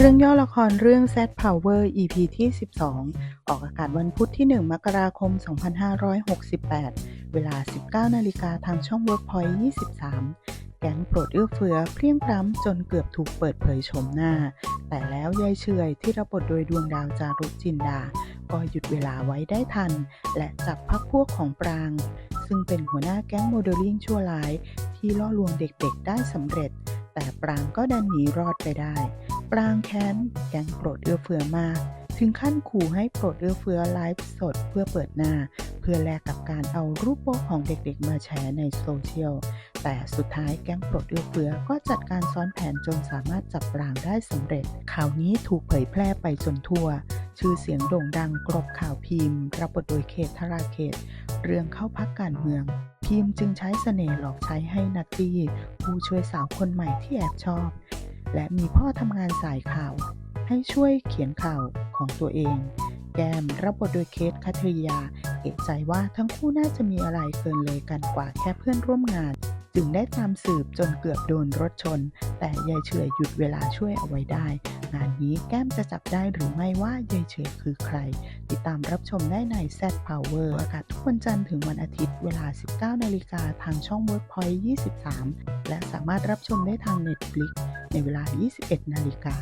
เรื่องย่อละครเรื่อง Z Power EP ที่ 12 ออกอากาศวันพุธที่ 1 มกราคม 2568 เวลา 19 นาฬิกาทางช่อง Workpoint 23 แก๊งโปรดเอื้อเฟื้อเพลียงพล้ำจนเกือบถูกเปิดเผยโฉมหน้า แต่แล้วยายเฉยที่รับบทโดยดวงดาวจารุจินดา ก็หยุดเวลาไว้ได้ทัน และจับพักพวกของปราง ซึ่งเป็นหัวหน้าแก๊งโมเดลลิ่งชั่วร้าย ที่ล่อลวงเด็กๆได้สำเร็จ แต่ปรางก็ดันหนีรอดไปได้ ปรางแค้นแก๊งโปรดเอื้อเฟือมาก ถึงขั้นขู่ให้โปรดเอื้อเฟือไลฟ์สดเพื่อเปิดหน้า เพื่อแลกกับการเอารูปโป๊ของเด็กๆมาแชร์ในโซเชียล แต่สุดท้ายแก๊งโปรดเอื้อเฟือก็จัดการซ้อนแผนจนสามารถจับปรางได้สำเร็จ ข่าวนี้ถูกเผยแพร่ไปจนทั่ว ชื่อเสียงโด่งดังกรบข่าวพิมพ์ รับบทโดยเขตธราเขต เรื่องเข้าพักการเมืองพิมพ์จึงใช้เสน่ห์หลอกใช้ให้นัตตี้ผู้ช่วยสาวคนใหม่ที่แอบชอบ และมีพ่อทำงานสายข่าว ให้ช่วยเขียนข่าวของตัวเอง แกมรับบทโดยเคสคัทริยา เอกใจว่าทั้งคู่น่าจะมีอะไรเกินเลยกันกว่าแค่เพื่อนร่วมงาน จึงได้ตามสืบจนเกือบโดนรถชน แต่ยายเฉยหยุดเวลาช่วยเอาไว้ได้ งานนี้แก้มจะจับได้หรือไม่ว่ายายเฉยคือใคร ติดตามรับชมได้ใน Z Power อากาศทุกวันจันทร์ถึงวันอาทิตย์เวลา 19 นาฬิกาทางช่อง Workpoint 23 และสามารถรับชมได้ทาง Netflix ในเวลา 21 นาฬิกา